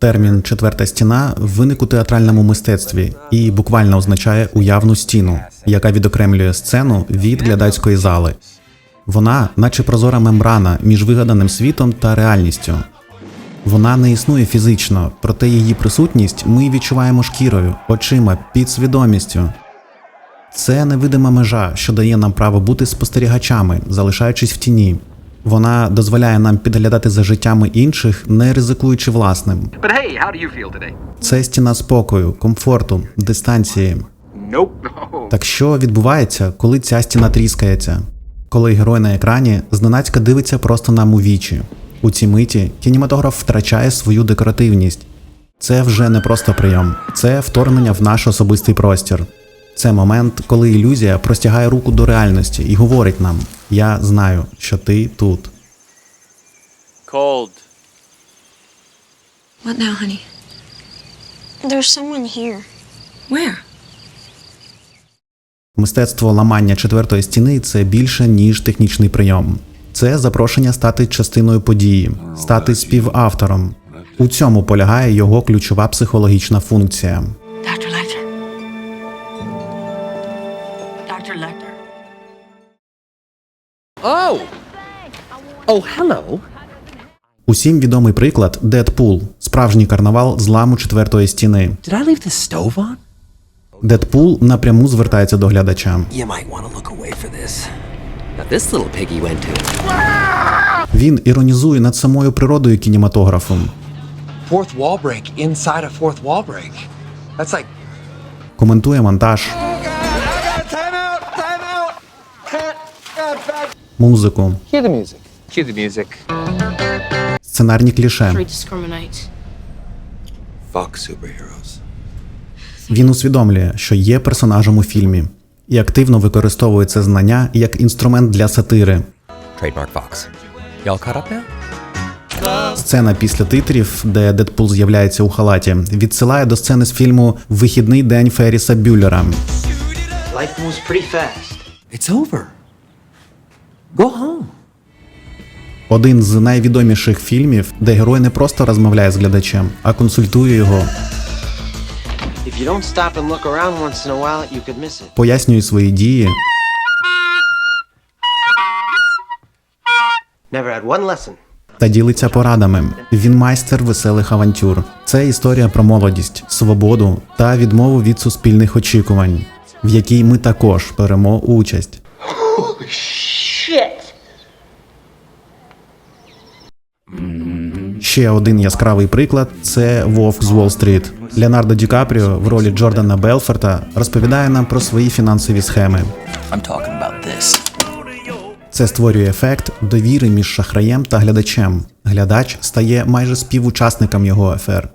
Термін четверта стіна виник у театральному мистецтві і буквально означає уявну стіну, яка відокремлює сцену від глядацької зали. Вона, наче прозора мембрана між вигаданим світом та реальністю. Вона не існує фізично, проте її присутність ми відчуваємо шкірою, очима, підсвідомістю. Це невидима межа, що дає нам право бути спостерігачами, залишаючись в тіні. Вона дозволяє нам підглядати за життями інших, не ризикуючи власним. Hey, how do you feel today? Це стіна спокою, комфорту, дистанції. Nope. No. Так що відбувається, коли ця стіна тріскається? Коли герой на екрані зненацька дивиться просто нам у вічі. У цій миті кінематограф втрачає свою декоративність. Це вже не просто прийом, це вторгнення в наш особистий простір. Це момент, коли ілюзія простягає руку до реальності і говорить нам: Я знаю, що ти тут. Cold. What now, honey? There's someone here. Where? Мистецтво ламання четвертої стіни це більше ніж технічний прийом. Це запрошення стати частиною події, стати співавтором. У цьому полягає його ключова психологічна функція. Oh! Oh, hello. Усім відомий приклад Дедпул справжній карнавал зламу четвертої стіни. Did I leave the stove on? Дедпул напряму звертається до глядача. You might want to look away for this. Now this little piggy went to. Він іронізує над самою природою кінематографу. Fourth wall break inside a fourth wall break. That's like коментує монтаж, музику, cue the music. Cue the music. сценарні кліше. discriminate. Fuck superheroes. Він усвідомлює, що є персонажем у фільмі, і активно використовує це знання як інструмент для сатири. Trademark Fox. Y'all caught up now? Сцена після титрів, де Дедпул з'являється у халаті, відсилає до сцени з фільму Вихідний день Ферріса Бюллера. Life moves pretty fast. It's over. Go home. Один з найвідоміших фільмів, де герой не просто розмовляє з глядачем, а консультує його, while, пояснює свої дії, Never had one lesson. та ділиться порадами. Він майстер веселих авантюр. Це історія про молодість, свободу та відмову від суспільних очікувань, в якій ми також беремо участь. Ще один яскравий приклад це Вовк з Уолл-стріт. Леонардо Ді Капріо в ролі Джордана Белфорта розповідає нам про свої фінансові схеми. Це створює ефект довіри між шахраєм та глядачем. Глядач стає майже співучасником його афер.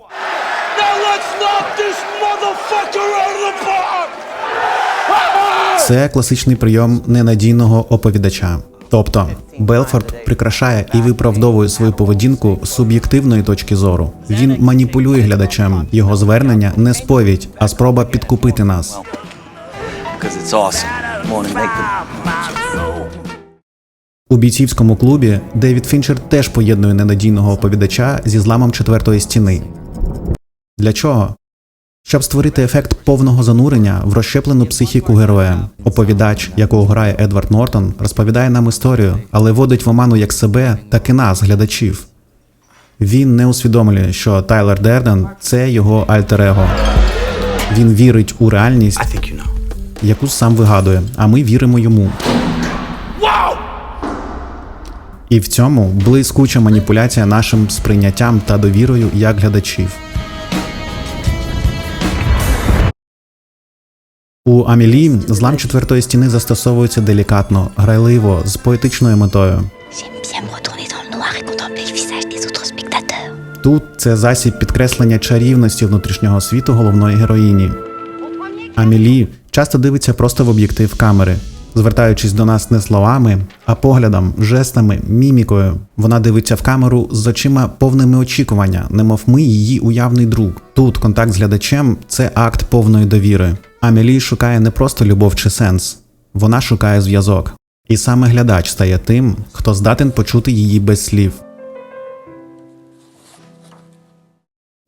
Це класичний прийом ненадійного оповідача. Тобто Белфорд прикрашає і виправдовує свою поведінку з суб'єктивної точки зору. Він маніпулює глядачем. Його звернення не сповідь, а спроба підкупити нас. У бійцівському клубі Девід Фінчер теж поєднує ненадійного оповідача зі зламом четвертої стіни. Для чого? Щоб створити ефект повного занурення в розщеплену психіку героя. Оповідач, якого грає Едвард Нортон, розповідає нам історію, але водить в оману як себе, так і нас, глядачів. Він не усвідомлює, що Тайлер Дерден це його альтер-его. Він вірить у реальність, яку сам вигадує, а ми віримо йому. І в цьому блискуча маніпуляція нашим сприйняттям та довірою як глядачів. У Амілі злам четвертої стіни застосовується делікатно, грайливо, з поетичною метою. Тут це засіб підкреслення чарівності внутрішнього світу головної героїні. Амілі часто дивиться просто в об'єктив камери, звертаючись до нас не словами, а поглядом, жестами, мімікою. Вона дивиться в камеру з очима повними очікування, немов ми її уявний друг. Тут контакт з глядачем це акт повної довіри. Амілі шукає не просто любов чи сенс, вона шукає зв'язок. І саме глядач стає тим, хто здатен почути її без слів.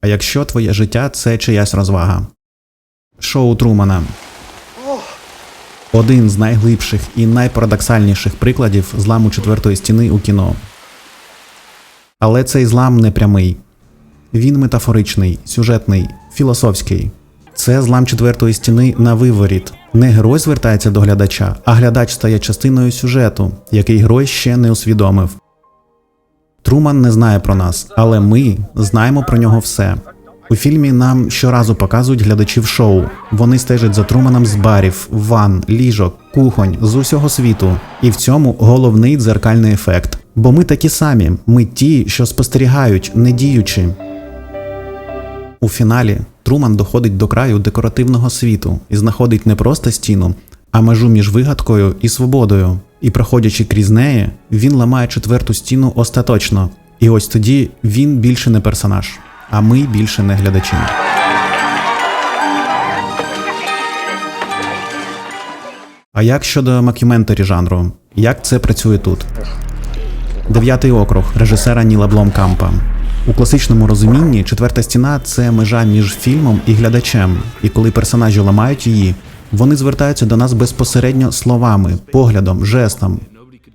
А якщо твоє життя це чиясь розвага? Шоу Трумана. Один з найглибших і найпарадоксальніших прикладів зламу четвертої стіни у кіно. Але цей злам не прямий. Він метафоричний, сюжетний, філософський. Це злам четвертої стіни на виворіт. Не герой звертається до глядача, а глядач стає частиною сюжету, який герой ще не усвідомив. Труман не знає про нас, але ми знаємо про нього все. У фільмі нам щоразу показують глядачів шоу. Вони стежать за Труманом з барів, ван, ліжок, кухонь з усього світу. І в цьому головний дзеркальний ефект. Бо ми такі самі, ми ті, що спостерігають, не діючи. У фіналі Труман доходить до краю декоративного світу і знаходить не просто стіну, а межу між вигадкою і свободою. І проходячи крізь неї, він ламає четверту стіну остаточно. І ось тоді він більше не персонаж, а ми більше не глядачі. А як щодо макюментарі жанру? Як це працює тут? Дев'ятий округ режисера Ніла Бломкампа. У класичному розумінні четверта стіна це межа між фільмом і глядачем. І коли персонажі ламають її, вони звертаються до нас безпосередньо словами, поглядом, жестом.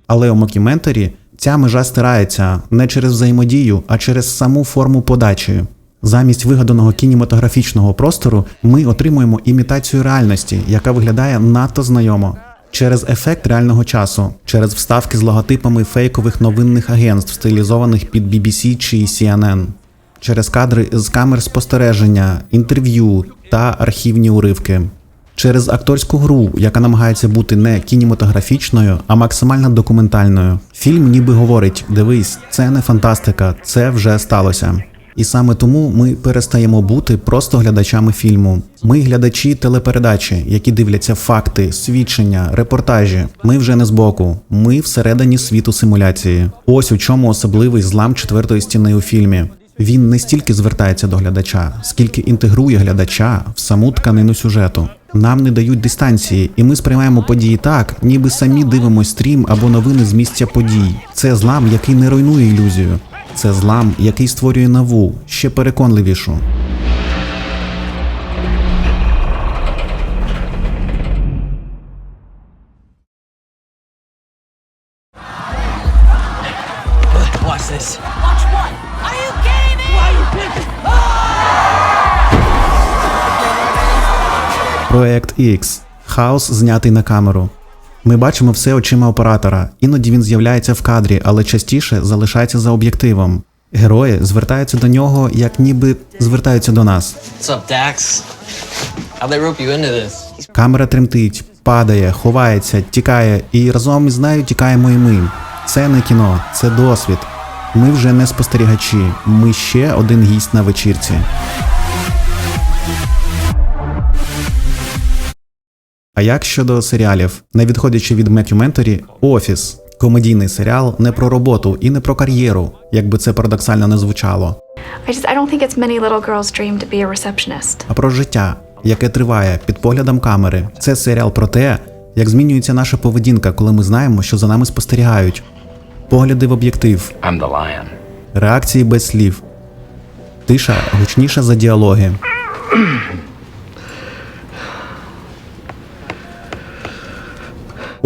Але у мокюментарі ця межа стирається не через взаємодію, а через саму форму подачі. Замість вигаданого кінематографічного простору ми отримуємо імітацію реальності, яка виглядає надто знайомо. Через ефект реального часу, через вставки з логотипами фейкових новинних агентств, стилізованих під BBC чи CNN, через кадри з камер спостереження, інтерв'ю та архівні уривки, через акторську гру, яка намагається бути не кінематографічною, а максимально документальною. Фільм ніби говорить: дивись, це не фантастика, це вже сталося. І саме тому ми перестаємо бути просто глядачами фільму. Ми глядачі телепередачі, які дивляться факти, свідчення, репортажі. Ми вже не збоку, ми всередині світу симуляції. Ось у чому особливий злам четвертої стіни у фільмі. Він не стільки звертається до глядача, скільки інтегрує глядача в саму тканину сюжету. Нам не дають дистанції, і ми сприймаємо події так, ніби самі дивимось стрім або новини з місця подій. Це злам, який не руйнує ілюзію. Це злам, який створює нову, ще переконливішу. Watch this. Проект X. Хаос знятий на камеру. Ми бачимо все очима оператора. Іноді він з'являється в кадрі, але частіше залишається за об'єктивом. Герої звертаються до нього, як ніби звертаються до нас. What's up, Dax? They rope you into this? Камера тремтить, падає, ховається, тікає, і разом із нею тікаємо і ми. Це не кіно, це досвід. Ми вже не спостерігачі, ми ще один гість на вечірці. А як щодо серіалів, не відходячи від мекюментарі, Офіс комедійний серіал не про роботу і не про кар'єру, як би це парадоксально не звучало, а про життя, яке триває під поглядом камери. Це серіал про те, як змінюється наша поведінка, коли ми знаємо, що за нами спостерігають. Погляди в об'єктив, I'm the lion. реакції без слів. Тиша гучніша за діалоги.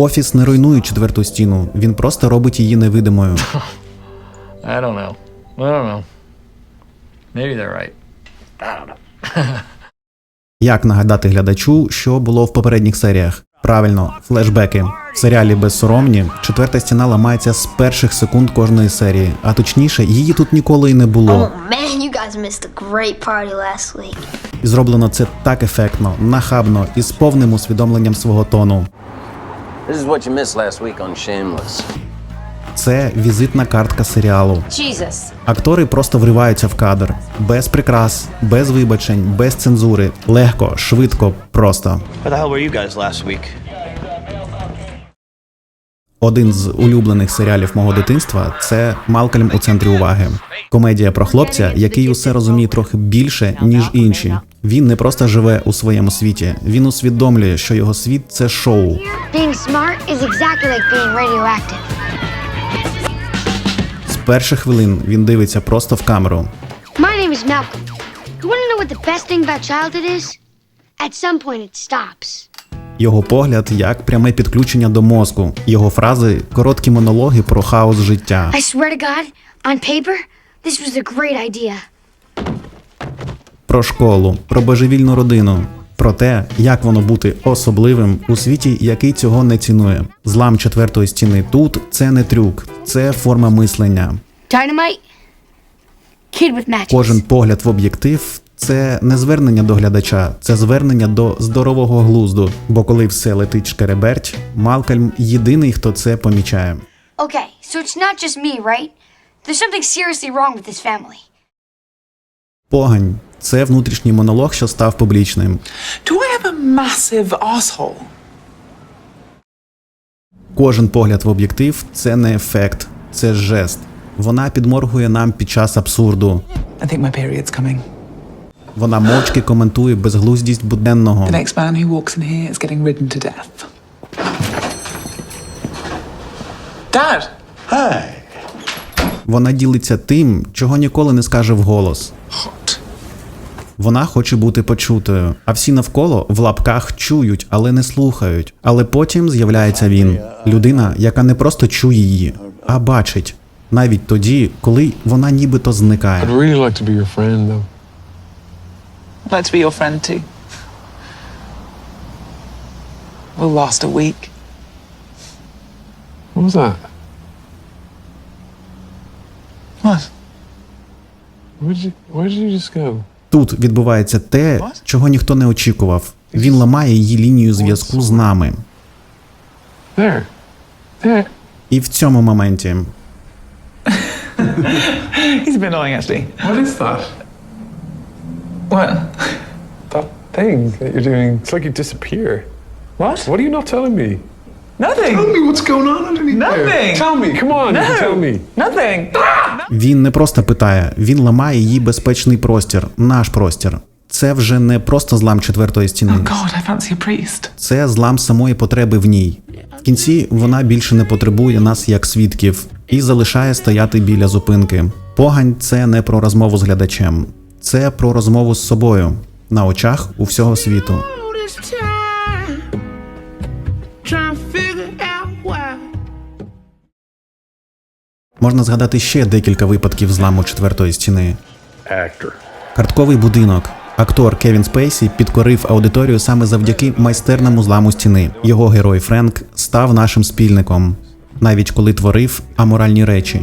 Офіс не руйнує четверту стіну, він просто робить її невидимою. I don't know. I don't know. Maybe they're right. Як нагадати глядачу, що було в попередніх серіях? Правильно, флешбеки. В серіалі Безсоромні четверта стіна ламається з перших секунд кожної серії, а точніше, її тут ніколи і не було. Oh. І зроблено це так ефектно, нахабно і з повним усвідомленням свого тону. This is what you missed last week on Shameless. Це візитна картка серіалу. Jesus. Актори просто вриваються в кадр без прикрас, без вибачень, без цензури. Легко, швидко, просто. Where the hell were you guys last week? Один з улюблених серіалів мого дитинства це Малкольм у центрі уваги. Комедія про хлопця, який усе розуміє трохи більше, ніж інші. Він не просто живе у своєму світі, він усвідомлює, що його світ це шоу. Being smart is exactly like being radioactive. З перших хвилин він дивиться просто в камеру. My name is Malcolm. You want to know what the best thing about childhood is? At some point, it stops. Його погляд як пряме підключення до мозку. Його фрази короткі монологи про хаос життя. I swear to God, on paper, this was a great idea. Про школу, про божевільну родину, про те, як воно бути особливим у світі, який цього не цінує. Злам четвертої стіни тут це не трюк, це форма мислення. Dynamite? Kid with matches. Кожен погляд в об'єктив це не звернення до глядача, це звернення до здорового глузду. Бо коли все летить шкереберть, Малкольм єдиний, хто це помічає. Okay, so it's not just me, right? There's something seriously wrong with this family. Погань це внутрішній монолог, що став публічним. Do I have a massive asshole? Кожен погляд в об'єктив це не ефект, це жест. Вона підморгує нам під час абсурду. I think my period's coming. Вона мовчки коментує безглуздість буденного. The next man who walks in here is getting ridden to death. Dad! Вона ділиться тим, чого ніколи не скаже вголос. Hot. Вона хоче бути почутою, а всі навколо в лапках чують, але не слухають. Але потім з'являється він, людина, яка не просто чує її, а бачить. Навіть тоді, коли вона нібито зникає. I'd really like to be your friend, though. I'd like to be your friend too. We'll last a week. What was that? What? Where did you, where did you just go? Тут відбувається те, чого ніхто не очікував. Він ламає її лінію зв'язку з нами. І в цьому моменті He's bit annoying actually. What is that? What? That thing that you're doing. It's like you disappear. What? What are you not telling me? Nothing! Tell me what's going on underneath Nothing. there. Tell me. Come on. Can tell me. Nothing! він не просто питає, він ламає її безпечний простір, наш простір. Це вже не просто злам четвертої стіни. God, I fancy a priest. Це злам самої потреби в ній. В кінці вона більше не потребує нас як свідків і залишає стояти біля зупинки. Погань це не про розмову з глядачем, це про розмову з собою на очах у всього світу. Можна згадати ще декілька випадків зламу четвертої стіни. Actor. Картковий будинок. Актор Кевін Спейсі підкорив аудиторію саме завдяки майстерному зламу стіни. Його герой Френк став нашим спільником, навіть коли творив аморальні речі.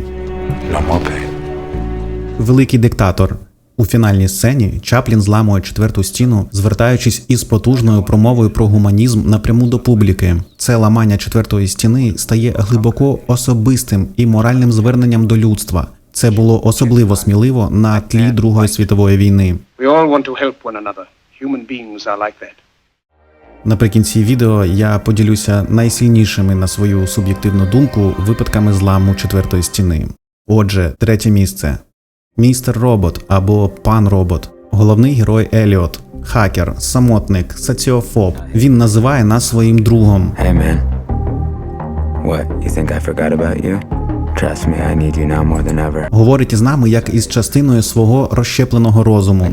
Великий диктатор. У фінальній сцені Чаплін зламує четверту стіну, звертаючись із потужною промовою про гуманізм напряму до публіки. Це ламання четвертої стіни стає глибоко особистим і моральним зверненням до людства. Це було особливо сміливо на тлі Другої світової війни. Наприкінці відео я поділюся найсильнішими на свою суб'єктивну думку випадками зламу четвертої стіни. Отже, третє місце: містер Робот або пан Робот, головний герой Еліот, хакер, самотник, соціофоб. Він називає нас своїм другом. Hey, man. What? You think I forgot about you? Trust me, I need you now more than ever. Говорить із нами як із частиною свого розщепленого розуму.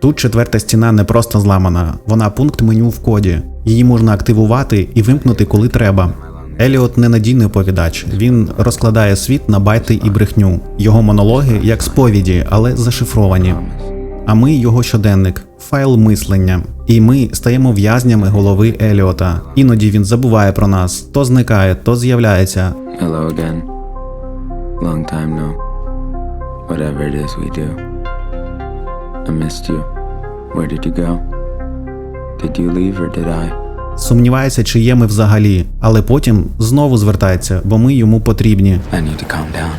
Тут четверта стіна не просто зламана, вона пункт меню в коді. Її можна активувати і вимкнути, коли треба. Еліот ненадійний оповідач. Він розкладає світ на байти і брехню. Його монологи як сповіді, але зашифровані. А ми його щоденник, файл мислення. І ми стаємо в'язнями голови Еліота. Іноді він забуває про нас, то зникає, то з'являється. Hello again. Long time no. Whatever it is we do. I missed you. Where did you go? Did you leave or did I? Сумнівається, чи є ми взагалі, але потім знову звертається, бо ми йому потрібні. I need to calm down.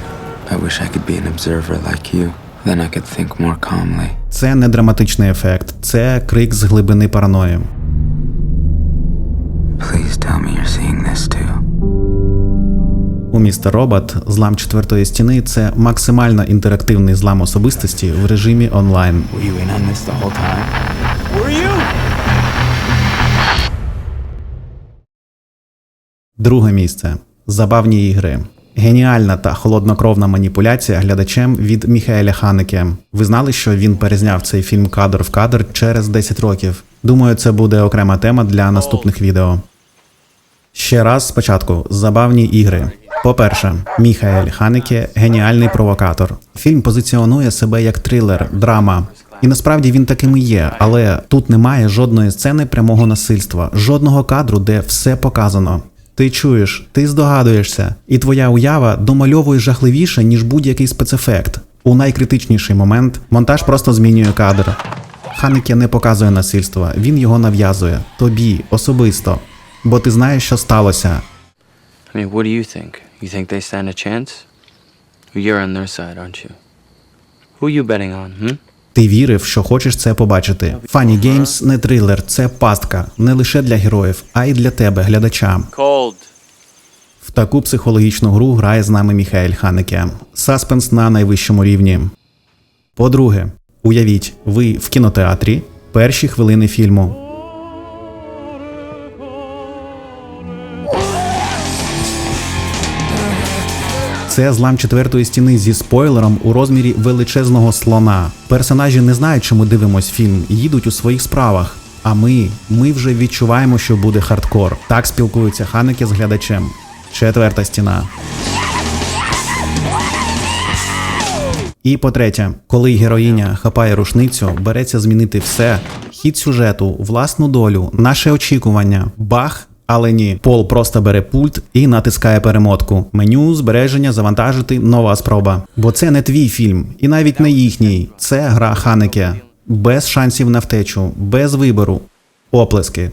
I wish I could be an observer like you. Then I could think more calmly. Це не драматичний ефект, це крик з глибини параної. Please tell me you're seeing this too. У містер Робот злам четвертої стіни це максимально інтерактивний злам особистості в режимі онлайн. Were you in on this the whole time? Друге місце забавні ігри. Геніальна та холоднокровна маніпуляція глядачем від Міхаеля Ханеке. Ви знали, що він перезняв цей фільм кадр в кадр через 10 років. Думаю, це буде окрема тема для наступних відео. Ще раз спочатку забавні ігри. По-перше, Міхаель Ханеке геніальний провокатор. Фільм позиціонує себе як трилер, драма. І насправді він таким і є, але тут немає жодної сцени прямого насильства, жодного кадру, де все показано. Ти чуєш, ти здогадуєшся, і твоя уява домальовує жахливіше, ніж будь-який спецефект. У найкритичніший момент монтаж просто змінює кадр. Ханеке не показує насильства, він його нав'язує тобі особисто. Бо ти знаєш, що сталося. I mean, what do you think? You think they stand a chance? You're on their side, aren't you? Who are you betting on, hmm? Ти вірив, що хочеш це побачити. Funny Games не трилер, це пастка не лише для героїв, а й для тебе, глядача. Cold. В таку психологічну гру грає з нами Міхаель Ханеке. Саспенс на найвищому рівні. По-друге, уявіть, ви в кінотеатрі перші хвилини фільму. Це злам четвертої стіни зі спойлером у розмірі величезного слона. Персонажі не знають, що ми дивимось фільм, їдуть у своїх справах. А ми, ми вже відчуваємо, що буде хардкор. Так спілкуються Ханеке з глядачем. Четверта стіна. І по-третє, коли героїня хапає рушницю, береться змінити все: хід сюжету, власну долю, наше очікування, бах. Але ні, Пол просто бере пульт і натискає перемотку. Меню, збереження, завантажити, нова спроба. Бо це не твій фільм, і навіть не їхній. Це гра Ханеке. Без шансів на втечу, без вибору. Оплески.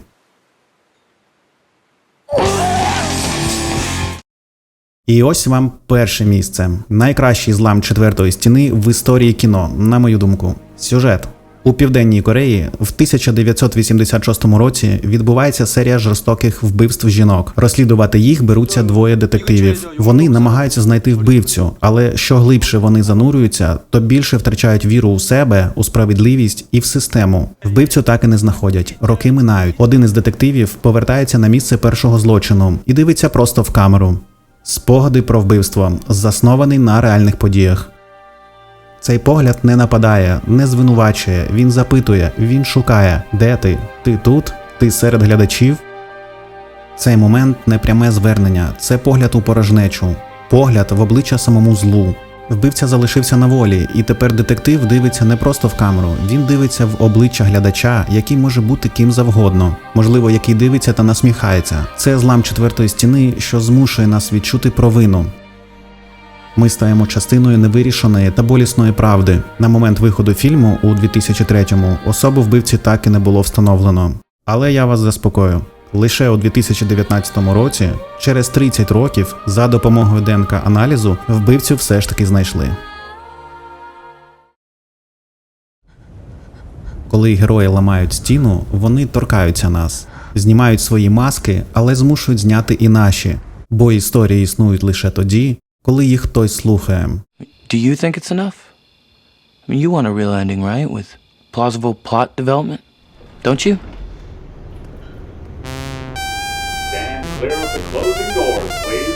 І ось вам перше місце. Найкращий злам четвертої стіни в історії кіно, на мою думку. Сюжет. У південній Кореї в 1986 році відбувається серія жорстоких вбивств жінок. Розслідувати їх беруться двоє детективів. Вони намагаються знайти вбивцю, але що глибше вони занурюються, то більше втрачають віру у себе, у справедливість і в систему. Вбивцю так і не знаходять. Роки минають. Один із детективів повертається на місце першого злочину і дивиться просто в камеру. Спогади про вбивство, заснований на реальних подіях. Цей погляд не нападає, не звинувачує, він запитує, він шукає, де ти? Ти тут? Ти серед глядачів? Цей момент не пряме звернення, це погляд у порожнечу, погляд в обличчя самому злу. Вбивця залишився на волі, і тепер детектив дивиться не просто в камеру, він дивиться в обличчя глядача, який може бути ким завгодно, можливо, який дивиться та насміхається. Це злам четвертої стіни, що змушує нас відчути провину. Ми стаємо частиною невирішеної та болісної правди. На момент виходу фільму у 2003-му особу вбивці так і не було встановлено. Але я вас заспокою. Лише у 2019 році, через 30 років, за допомогою ДНК аналізу, вбивцю все ж таки знайшли. Коли герої ламають стіну, вони торкаються нас, знімають свої маски, але змушують зняти і наші, бо історії існують лише тоді, коли їх хтось слухає. Do you think it's enough? I mean, you want a real ending, right? With plausible plot development? Don't you? Stand clear of the closing doors, please.